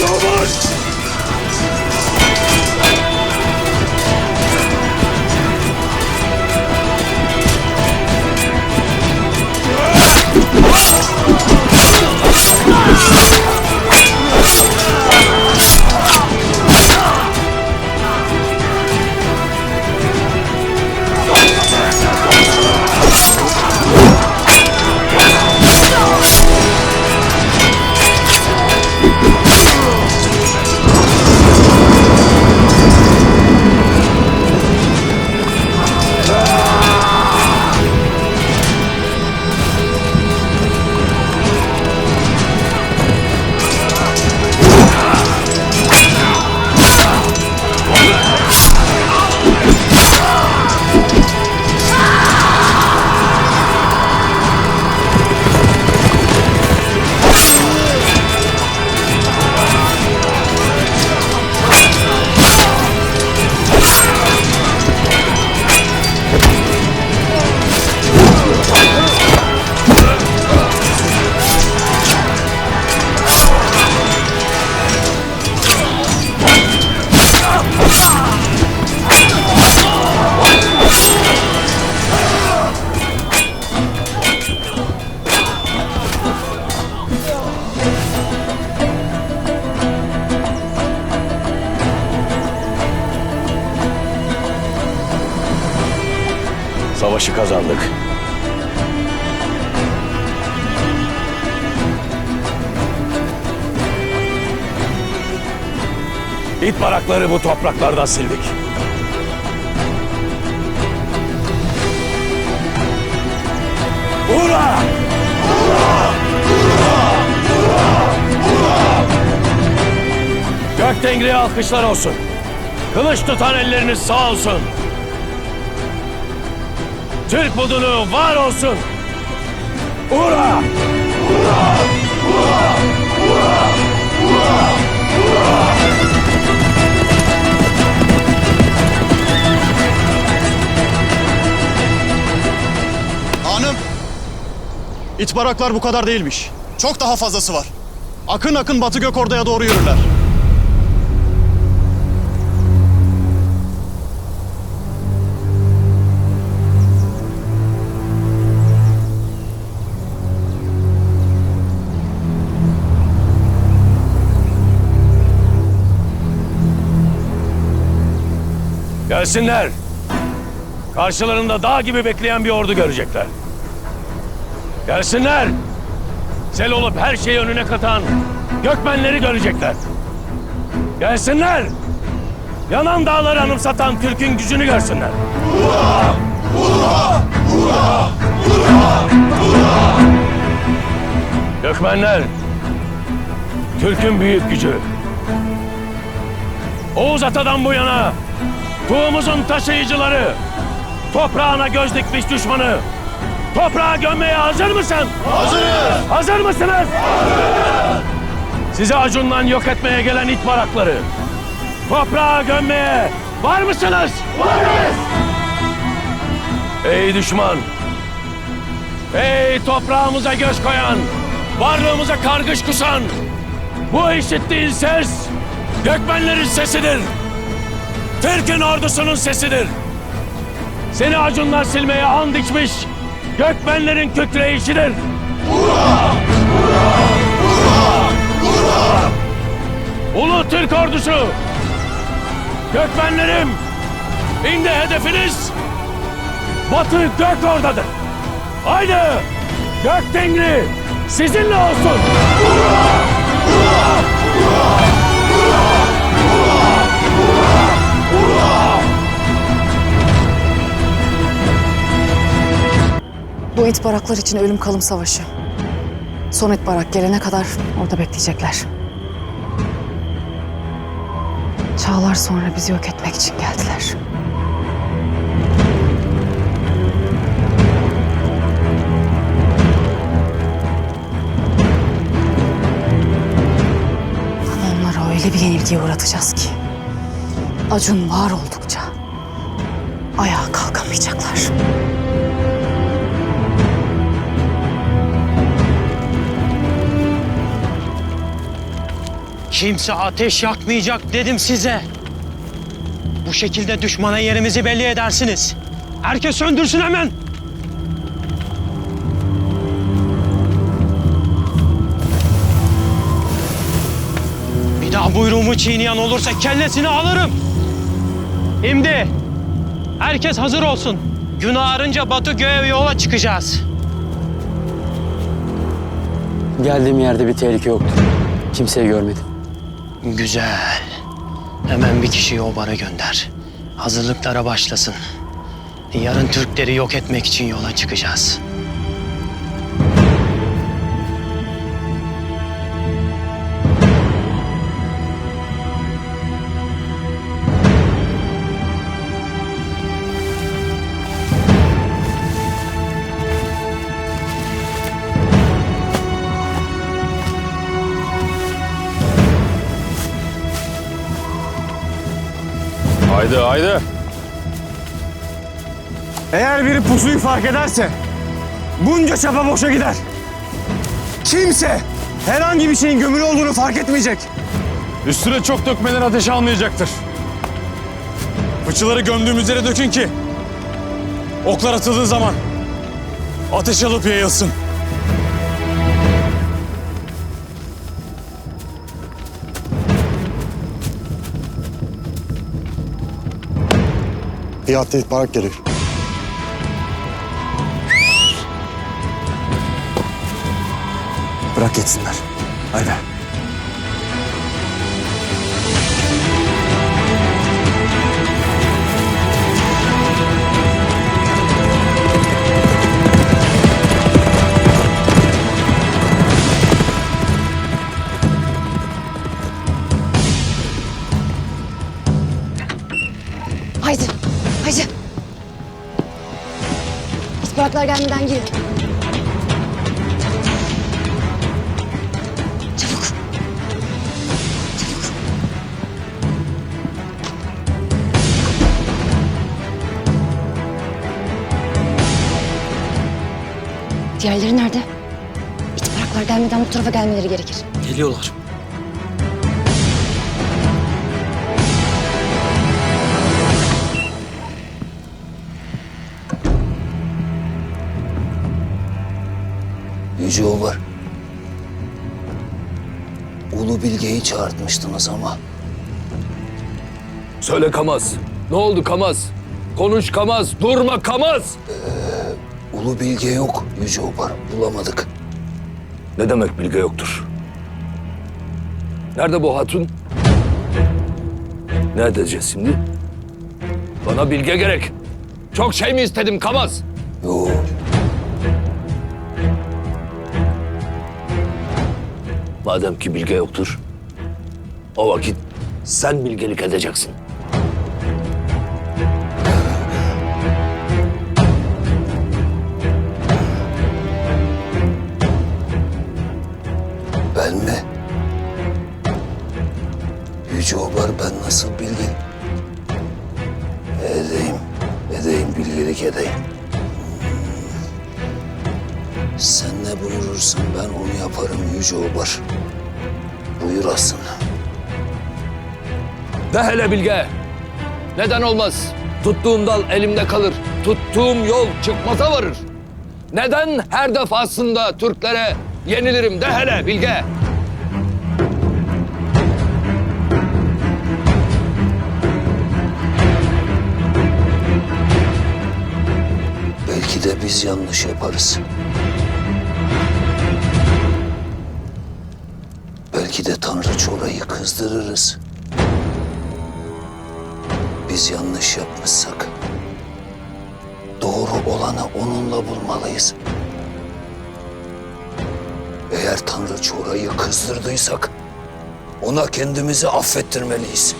so much! kazandık. İt barakları bu topraklarda sildik. Ura! Ura! Gök Tengri'ye alkışlar olsun. Kılıç tutan elleriniz sağ olsun. Türk budunu var olsun. Ura! Hanım. İt baraklar bu kadar değilmiş. Çok daha fazlası var. Akın akın Batı Gökorda'ya doğru yürürler. Gelsinler. Karşılarında dağ gibi bekleyen bir ordu görecekler. Gelsinler. Sel olup her şeyi önüne katan gökmenleri görecekler. Gelsinler. Yanan dağları anımsatan Türk'ün gücünü görsünler. Gökmenler, Türk'ün büyük gücü. Oğuz Ata'dan bu yana Tuğumuzun taşıyıcıları, toprağına göz dikmiş düşmanı, toprağa gömmeye hazır mısın? Hazırız. Hazır mısınız? Sizi acundan yok etmeye gelen it barakları, toprağa gömmeye var mısınız? Varız. Ey düşman, ey toprağımıza göz koyan, varlığımıza kargış kusan, bu işittiğin ses gökmenlerin sesidir. Türk'ün ordusunun sesidir. Seni acunlar silmeye and içmiş gökmenlerin kükreyişidir. Ulu Türk ordusu! Gökmenlerim! İndi hedefiniz Batı Gök oradadır. Haydi! Gök Tengri sizinle olsun! Bu it baraklar için ölüm kalım savaşı. Son it barak gelene kadar orada bekleyecekler. Çağlar sonra bizi yok etmek için geldiler. Onlara öyle bir yenilgiye uğratacağız ki... Acun var oldukça ayağa kalkamayacaklar. Kimse ateş yakmayacak dedim size. Bu şekilde düşmana yerimizi belli edersiniz. Herkes söndürsün hemen. Bir daha buyruğumu çiğneyen olursa kellesini alırım. Şimdi herkes hazır olsun. Gün ağarınca Batı göğe yola çıkacağız. Geldiğim yerde bir tehlike yoktu. Kimseyi görmedim. Güzel. Hemen bir kişiyi o bara gönder. Hazırlıklara başlasın. Yarın Türkleri yok etmek için yola çıkacağız. Haydi haydi. Eğer biri pusuyu fark ederse bunca çaba boşa gider. Kimse herhangi bir şeyin gömülü olduğunu fark etmeyecek. Üstüne çok dökmeden ateş almayacaktır. Fıçıları gömdüğümüz yere dökün ki oklar atıldığı zaman ateş alıp yayılsın. Hiyatta istihbarat gelir. Bırak geçsinler. Haydi. Haydi. Hacı. İstihbaratlar gelmeden girin. Çabuk. Çabuk. Diğerleri nerede? İstihbaratlar gelmeden bu tarafa gelmeleri gerekir. Geliyorlar. Yüce Obar. Ulu Bilge'yi çağırtmıştınız ama Söyle Kamaz. Ne oldu Kamaz? Konuş Kamaz. Durma Kamaz. Ulu Bilge yok Yüce Obar. Bulamadık. Ne demek bilge yoktur? Nerede bu hatun? Ne edeceğiz şimdi? Bana bilge gerek. Çok şey mi istedim Kamaz? Madem ki bilge yoktur, o vakit sen bilgelik edeceksin. Ben mi? Yüce Obar ben nasıl bilgin? Edeyim. Edeyim bilgelik edeyim. Sen ne buyurursan ben onu yaparım Yüce Obar. Buyur aslında. De hele bilge. Neden olmaz? Tuttuğum dal elimde kalır. Tuttuğum yol çıkmaza varır. Neden her defasında Türklere yenilirim de hele bilge? Belki de biz yanlış yaparız. Belki de Tanrı Çora'yı kızdırırız. Biz yanlış yapmışsak doğru olanı onunla bulmalıyız. Eğer Tanrı Çora'yı kızdırdıysak ona kendimizi affettirmeliyiz.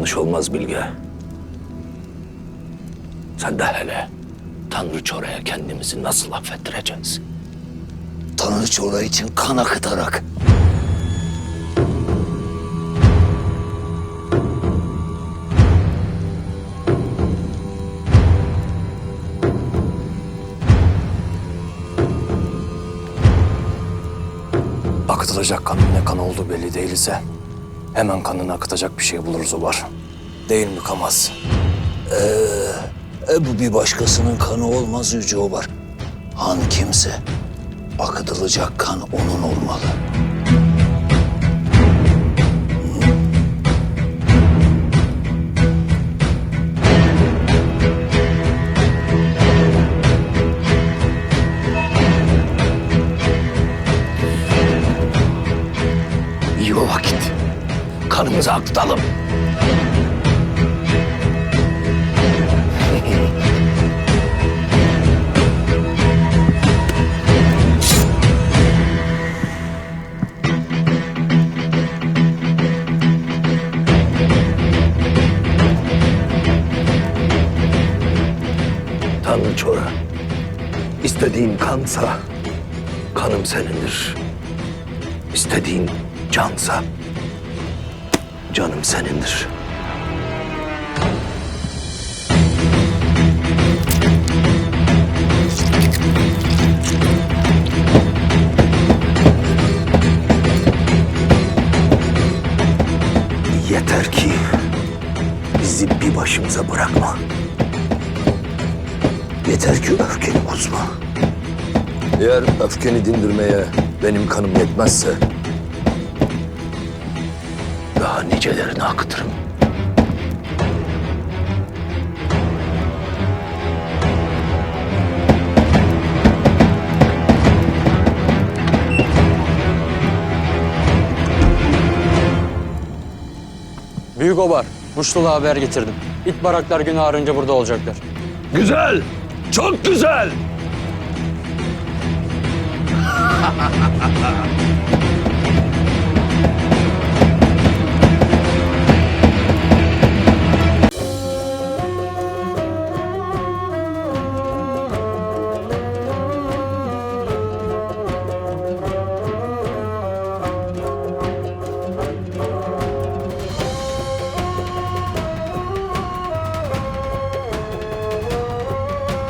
Yanlış olmaz Bilge. Sen de hele Tanrı Çora'ya kendimizi nasıl affettireceğiz? Tanrı Çora için kan akıtarak. Akıtılacak kanın ne kan olduğu belli değilse hemen kanını akıtacak bir şey buluruz Obar. Değil mi Kamaz? E bu bir başkasının kanı olmaz Yüce Obar. Han kimse. Akıtılacak kan onun olmalı. İyi o vakit. Kanımızı akıtalım. Tanrı Çora, kansa kanım senindir. İstediğin cansa canım senindir. Yeter ki bizi bir başımıza bırakma. Yeter ki öfkeni kusma. Eğer öfkeni dindirmeye benim kanım yetmezse daha nicelerini akıtırım. Büyük Obar, Muşluluğa haber getirdim. İt baraklar gün ağarınca burada olacaklar. Güzel. Çok güzel.